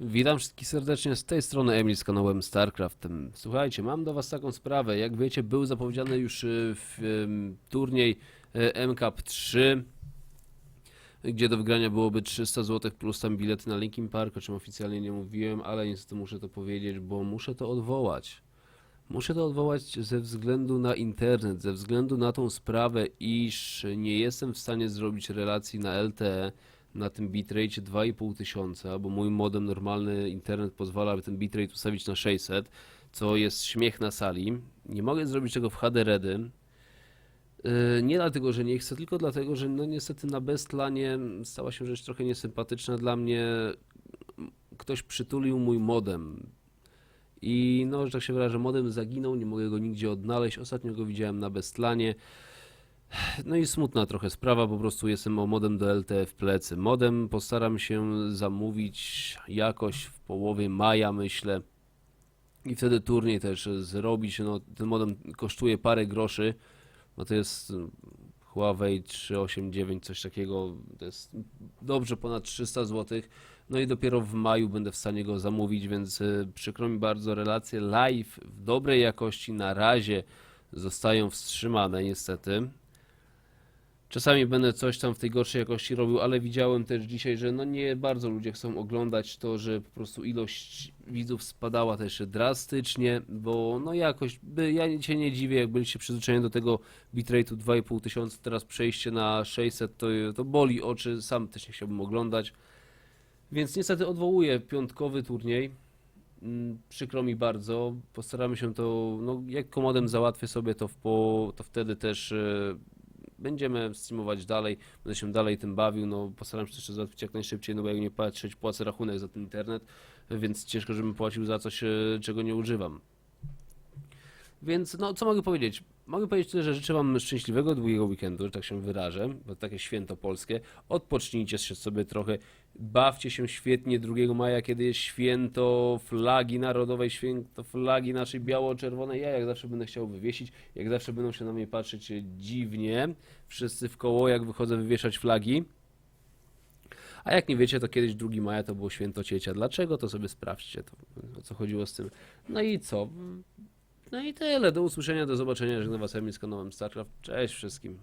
Witam wszystkich serdecznie z tej strony Emil z kanałem StarCraftem. Słuchajcie, mam do Was taką sprawę. Jak wiecie, był zapowiedziany już y, w, turniej y, MCAP 3, gdzie do wygrania byłoby 300 zł plus tam bilety na Linkin Park, o czym oficjalnie nie mówiłem, ale niestety muszę to powiedzieć, bo muszę to odwołać. Muszę to odwołać ze względu na internet, ze względu na tą sprawę, iż nie jestem w stanie zrobić relacji na LTE na tym bitrate 2,5 tysiąca, bo mój modem normalny internet pozwala aby ten bitrate ustawić na 600, co jest śmiech na sali. Nie mogę zrobić tego w HD Redy. Yy, Nie dlatego, że nie chcę, tylko dlatego, że no niestety na Bestlanie stała się rzecz trochę niesympatyczna dla mnie. Ktoś przytulił mój modem. I no, że tak się wyrażę, modem zaginął, nie mogę go nigdzie odnaleźć. Ostatnio go widziałem na Bestlanie. No i smutna trochę sprawa, po prostu jestem o modem do LTE w plecy. Modem postaram się zamówić jakoś w połowie maja, myślę. I wtedy turniej też zrobić. No, ten modem kosztuje parę groszy, bo to jest Huawei 389, coś takiego. To jest dobrze ponad 300 zł. No i dopiero w maju będę w stanie go zamówić, więc y, przykro mi bardzo, relacje live w dobrej jakości na razie zostają wstrzymane niestety. Czasami będę coś tam w tej gorszej jakości robił, ale widziałem też dzisiaj, że no nie bardzo ludzie chcą oglądać to, że po prostu ilość widzów spadała też drastycznie, bo no jakoś, by, ja się nie dziwię, jak byliście przyzwyczajeni do tego bitrate'u 2,5 tysiąca, teraz przejście na 600 to, to boli oczy, sam też nie chciałbym oglądać. Więc niestety odwołuję piątkowy turniej. Mm, Przykro mi bardzo. Postaramy się to, no jak komodem załatwię sobie to, w po, to wtedy też e, będziemy streamować dalej. Będę się dalej tym bawił. No postaram się jeszcze załatwić jak najszybciej, no bo jak nie patrzeć, płacę rachunek za ten internet, więc ciężko, żebym płacił za coś, e, czego nie używam. Więc no, co mogę powiedzieć? Mogę powiedzieć tyle, że życzę Wam szczęśliwego długiego weekendu, że tak się wyrażę, bo takie święto polskie. Odpocznijcie się sobie trochę, bawcie się świetnie 2 maja, kiedy jest święto flagi narodowej, święto flagi naszej biało-czerwonej. Ja jak zawsze będę chciał wywiesić, jak zawsze będą się na mnie patrzeć dziwnie, wszyscy w koło, jak wychodzę wywieszać flagi. A jak nie wiecie, to kiedyś 2 maja to było święto ciecia. Dlaczego? To sobie sprawdźcie, to, o co chodziło z tym. No i co? No i tyle. Do usłyszenia, do zobaczenia. Żegnam Was Emil z kanałem StarCraft. Cześć wszystkim.